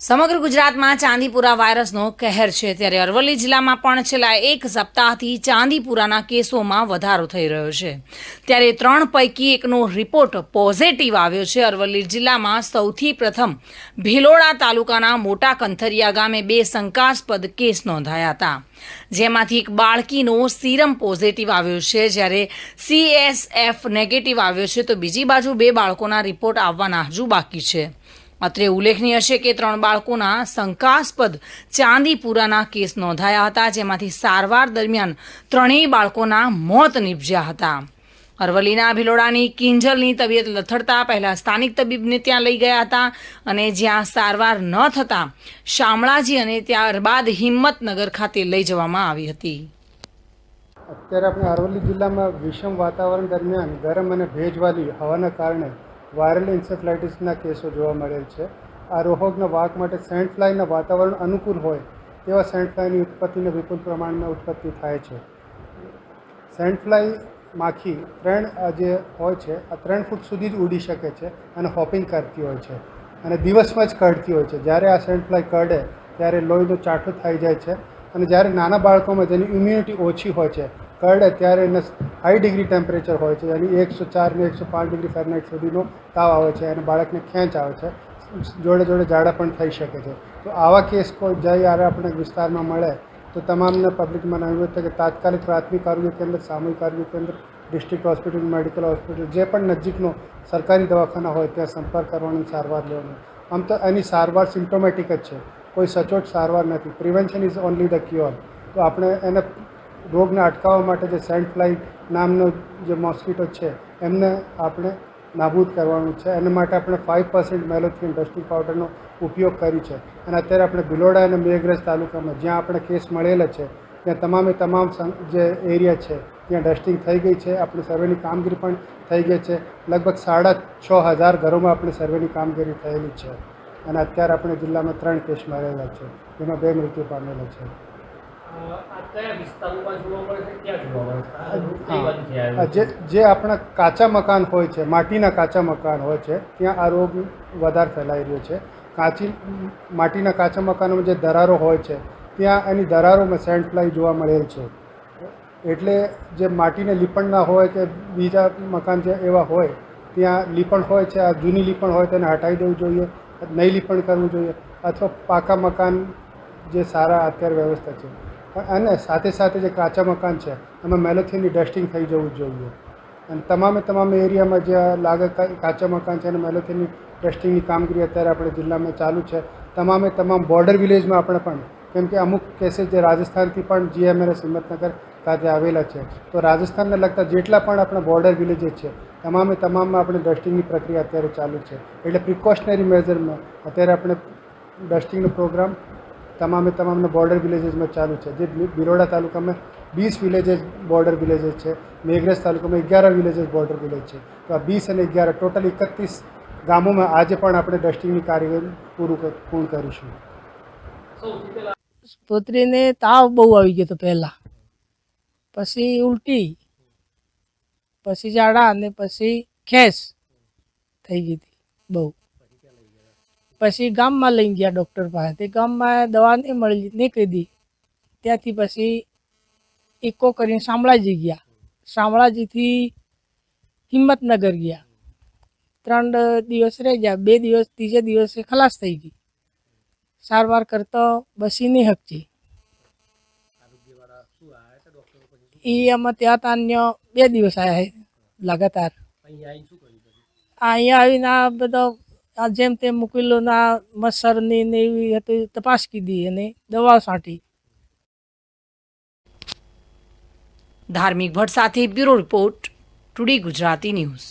સમગ્ર ગુજરાતમાં ચાંદીપુરા વાયરસનો કહેર છે. ત્યારે અરવલ્લી જિલ્લામાં પણ છેલ્લા એક સપ્તાહથી ચાંદીપુરાના કેસોમાં વધારો થઈ રહ્યો છે. ત્યારે ત્રણ પૈકી એકનો રિપોર્ટ પોઝિટિવ આવ્યો છે. અરવલ્લી જિલ્લામાં સૌથી પ્રથમ ભિલોડા તાલુકાના મોટા કંથરિયા ગામે બે શંકાસ્પદ કેસ નોંધાયા હતા. જેમાંથી એક બાળકીનો સીરમ પોઝિટિવ આવ્યો છે. જ્યારે સીએસએફ નેગેટિવ આવ્યો છે તો બીજી બાજુ બે બાળકોના રિપોર્ટ આવવાના હજુ બાકી છે. અત્રે ઉલ્લેખનીય છે કે ત્રણ બાળકોના શંકાસ્પદ ચાંદીપુરાના કેસ નોંધાયા હતા, જેમાંથી સારવાર દરમિયાન ત્રણેય બાળકોના મોત નીપજ્યા હતા. અરવલ્લીના ભિલોડાની કિંજલની તબિયત લથડતા પહેલા સ્થાનિક તબીબને ત્યાં લઈ ગયા હતા અને જ્યાં સારવાર ન થતાં શામળાજી અને ત્યારબાદ હિંમતનગર ખાતે લઈ જવામાં આવી હતી. અત્યારે આપણે અરવલ્લી જિલ્લામાં વિષમ વાતાવરણ દરમિયાન ગરમ અને ભેજવાળી હવાના કારણે વાયરલ ઇન્સેફ્લાઇટિસના કેસો જોવા મળેલ છે. આ રોગના વાક માટે સેન્ટ ફ્લાયના વાતાવરણ અનુકૂળ હોય તેવા સેન્ટ ફ્લાયની ઉત્પત્તિને વિપુલ પ્રમાણમાં ઉત્પત્તિ થાય છે. સેન્ટ ફ્લાય માખી ત્રણ જે હોય છે, આ ત્રણ ફૂટ સુધી જ ઉડી શકે છે અને હોપિંગ કરતી હોય છે અને દિવસમાં જ કરડતી હોય છે. જ્યારે આ સેન્ટ ફ્લાય કરડે, ત્યારે લોહીનો ચાઠો થઈ જાય છે અને જ્યારે નાના બાળકોમાં જેની ઇમ્યુનિટી ઓછી હોય છે કરડે ત્યારે એને હાઈ ડિગ્રી ટેમ્પરેચર હોય છે એની એકસો ચાર ને એકસો પાંચ ડિગ્રી ફેરનાઇટ સુધીનો તાવ આવે છે અને બાળકને ખેંચ આવે છે. જોડે જોડે ઝાડા પણ થઈ શકે છે. તો આવા કેસ કોઈ જ્યારે આપણે વિસ્તારમાં મળે, તો તમામને પબ્લિકમાં અનુરોધ છે કે તાત્કાલિક પ્રાથમિક આરોગ્ય કેન્દ્ર, સામૂહિક આરોગ્ય કેન્દ્ર ડિસ્ટ્રિક્ટ હોસ્પિટલ મેડિકલ હોસ્પિટલ જે પણ નજીકનો સરકારી દવાખાના હોય ત્યાં સંપર્ક કરવાનો સારવાર લેવાનો. આમ તો એની સારવાર સિમ્ટોમેટિક જ છે. કોઈ સચોટ સારવાર નથી. Prevention is only the cure તો આપણે એને રોગને અટકાવવા માટે જે સેન્ટ ફ્લાય નામનો જે મોસ્કીટો છે, એમને આપણે નાબૂદ કરવાનું છે. એના માટે આપણે ફાઇવ પર્સન્ટ મેલોથિન ડસ્ટિંગ પાવડરનો ઉપયોગ કરી છે. અને અત્યારે આપણે ભિલોડા અને મેઘરજ તાલુકામાં જ્યાં આપણે કેસ મળેલા છે, ત્યાં તમામે તમામ જે એરિયા છે, ત્યાં ડસ્ટિંગ થઈ ગઈ છે. આપણી સર્વેની કામગીરી પણ થઈ ગઈ છે. લગભગ સાડા છ હજાર ઘરોમાં આપણી સર્વેની કામગીરી થયેલી છે. અને અત્યારે આપણે જિલ્લામાં ત્રણ કેસ મળેલા છે. જેમાં બે મૃત્યુ પામેલા છે. જે જે આપણા કાચા મકાન હોય છે માટીના કાચા મકાન હોય છે ત્યાં આ રોગ વધારે ફેલાઈ રહ્યો છે. કાચી માટીના કાચા મકાનોમાં જે દરારો હોય છે ત્યાં એની દરારોમાં સેન્ટ ફ્લાય જોવા મળેલ છે. એટલે જે માટીને લીપણના હોય કે બીજા મકાન જે એવા હોય ત્યાં લીપણ હોય છે આ જૂની લીપણ હોય તેને હટાવી દેવું જોઈએ નહીં લીપણ કરવું જોઈએ અથવા પાકા મકાન જે સારા અત્યારે વ્યવસ્થા છે. અને સાથે સાથે જે કાચા મકાન છે, એમાં મેલોથિનની ડસ્ટિંગ થઈ જવું જોઈએ. અને તમામે તમામ એરિયામાં જે લાગે કાચા મકાન છે અને મેલોથિનની ડસ્ટિંગની કામગીરી અત્યારે આપણે જિલ્લામાં ચાલુ છે. તમામે તમામ બોર્ડર વિલેજમાં આપણે પણ, કેમ કે અમુક કેસીસ જે રાજસ્થાનથી પણ જીએમએનએસ હિંમતનગર ખાતે આવેલા છે. તો રાજસ્થાનને લગતા જેટલા પણ આપણા બોર્ડર વિલેજીસ છે, તમામે તમામમાં આપણે ડસ્ટિંગની પ્રક્રિયા અત્યારે ચાલુ છે. એટલે પ્રિકોશનરી મેઝરમાં અત્યારે આપણે ડસ્ટિંગનો પ્રોગ્રામ તમામે તમામને બોર્ડર વિલેજીસમાં ચાલુ છે. જે બિલોડા તાલુકામાં વીસ વિલેજીસ બોર્ડર વિલેજીસ છે. મેઘરજ તાલુકામાં અગિયાર વિલેજીસ બોર્ડર વિલેજ છે. તો આ વીસ અને અગિયાર ટોટલ એકત્રીસ ગામોમાં આજે પણ આપણે ડસ્ટિંગની કાર્યવાહી પૂરું પૂર્ણ કરીશું. પુત્રીને તાવ બહુ આવી ગયો હતો પહેલાં. પછી ઉલટી, પછી ઝાડા અને પછી ખેસ થઈ ગઈ હતી બહુ. પછી ગામમાં લઈ ગયા ડૉક્ટર પાસે. તે ગામમાં દવા નહીં મળી નહીં દી. ત્યાંથી પછી ઇકો કરીને શામળાજી ગયા. શામળાજીથી હિંમતનગર ગયા. ત્રણ દિવસ રહી ગયા. બે દિવસ ત્રીજે દિવસે ખલાસ થઈ ગઈ. સારવાર કરતો બસી નહીં હકજી. એ અમે ત્યાં તાન્ય બે દિવસ આવ્યા લગાતાર. અહીંયા આવીને આ બધો આ જેમ તેમ મુકેલોના મચ્છરની ને એવી હતી તપાસ કીધી અને દવા છાંટી ધાર્મિક ભટ્ટ સાથે bureau report today Gujarati news.